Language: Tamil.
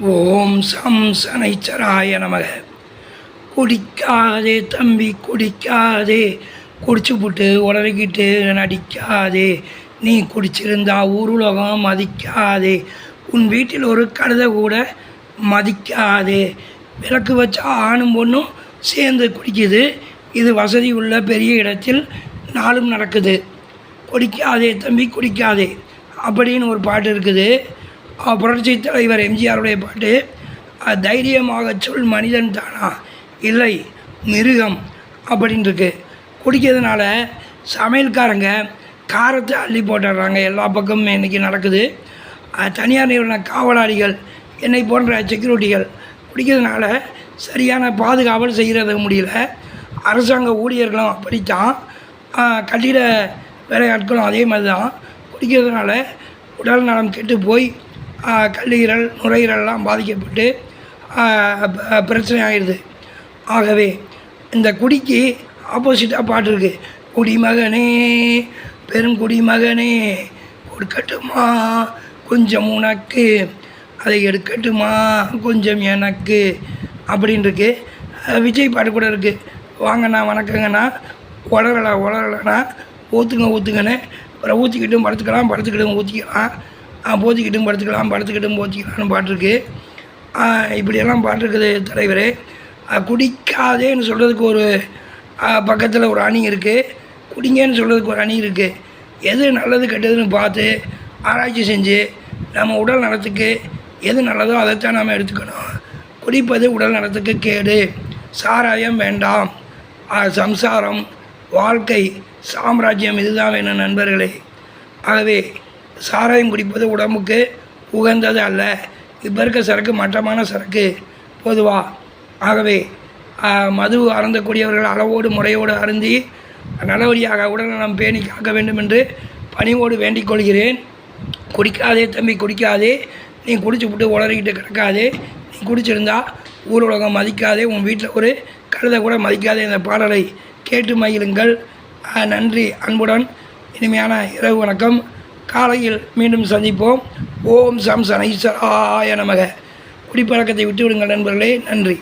ஓம் சம் சனைச்சராய நமக. குடிக்காதே தம்பி குடிக்காதே. குடிச்சு போட்டு உளறிக்கிட்டு நடிக்காதே. நீ குடிச்சிருந்தா உருலகம் மதிக்காதே. உன் வீட்டில் ஒரு கழுதை கூட மதிக்காதே. விளக்கு வச்சா ஆணும் பொண்ணும் சேர்ந்து குடிக்குது. இது வசதி உள்ள பெரிய இடத்தில் நாளும் நடக்குது. குடிக்காதே தம்பி குடிக்காதே. அப்படின்னு ஒரு பாட்டு இருக்குது. புரட்சி தலைவர் எம்ஜிஆருடைய பாட்டு தைரியமாக சொல் மனிதன் தானா? இல்லை மிருகம் அப்படின்னு இருக்கு. குடிக்கிறதுனால சமையல்காரங்க காரத்தை அள்ளி போட்டுடுறாங்க. எல்லா பக்கமும் இன்றைக்கி நடக்குது. தனியார் நிறுவன காவலாளிகள் என்னை போன்ற செக்யூரிட்டிகள் குடிக்கிறதுனால சரியான பாதுகாவல் செய்கிறது முடியல. அரசாங்க ஊழியர்களும் அப்படித்தான். கட்டிட வேலையாட்களும் அதே மாதிரி தான் குடிக்கிறதுனால உடல் நலம் கெட்டு போய் கல்லீரல் நுரையீரல்லாம் பாதிக்கப்பட்டு ப- பிரச்சனை ஆகிடுது ஆகவே இந்த குடிக்கு ஆப்போசிட்டாக பாட்டு இருக்குது குடிமகனே பெரும் குடிமகனே கொடுக்கட்டுமா? கொஞ்சம் உனக்கு. அதை எடுக்கட்டுமா? கொஞ்சம் எனக்கு. அப்படின்னு இருக்கு. விஜய் பாட்டு கூட இருக்குது வாங்கண்ணா வணக்கங்கண்ணா. உளரல உளரலைண்ணா ஊற்றுங்க ஊற்றுங்கன்னு அப்புறம் ஊற்றிக்கிட்டும் படுத்துக்கலாம் படுத்துக்கிட்டும் ஊற்றிக்கலாம் போத்திக்கிட்டும் படுத்துக்கலாம் படுத்துக்கிட்டும் போத்திக்கலாம்னு பாட்டுருக்கு. இப்படியெல்லாம் பாட்டுருக்குது தலைவர். குடிக்காதேன்னு சொல்கிறதுக்கு ஒரு பக்கத்தில் ஒரு அணி இருக்குது குடிங்கன்னு சொல்கிறதுக்கு ஒரு அணி இருக்குது எது நல்லது கெட்டதுன்னு பார்த்து ஆராய்ச்சி செஞ்சு நம்ம உடல் நலத்துக்கு எது நல்லதோ அதைத்தான் நாம் எடுத்துக்கணும். குடிப்பது உடல் நலத்துக்கு கேடு. சாராயம் வேண்டாம். சம்சாரம் வாழ்க்கை சாம்ராஜ்யம் இதுதான் வேணும் நண்பர்களே. ஆகவே சாராயம் குடிப்பது உடம்புக்கு உகந்தது அல்ல. இப்போ இருக்க சரக்கு மட்டமான சரக்கு பொதுவாக ஆகவே மது அருந்தக்கூடியவர்கள் அளவோடு முறையோடு அருந்தி நல்லபடியாக உடல்நலம் பேணி காக்க வேண்டும் என்று பணிவோடு வேண்டிக் கொள்கிறேன். குடிக்காதே தம்பி குடிக்காதே. நீ குடிச்சு விட்டு உளறிக்கிட்டு கிடக்காதே. நீ குடிச்சிருந்தா ஊர் உலகம் மதிக்காதே. உன் வீட்டில் ஒரு கழுதை கூட மதிக்காதே இந்த பாடலை கேட்டு மகிழுங்கள். நன்றி அன்புடன். இனிமையான இரவு வணக்கம். காலையில் மீண்டும் சந்திப்போம். ஓம் சம் சனைஸ்வராய நமக. குடிப்பழக்கத்தை விட்டுவிடுங்கள் நண்பர்களே. நன்றி.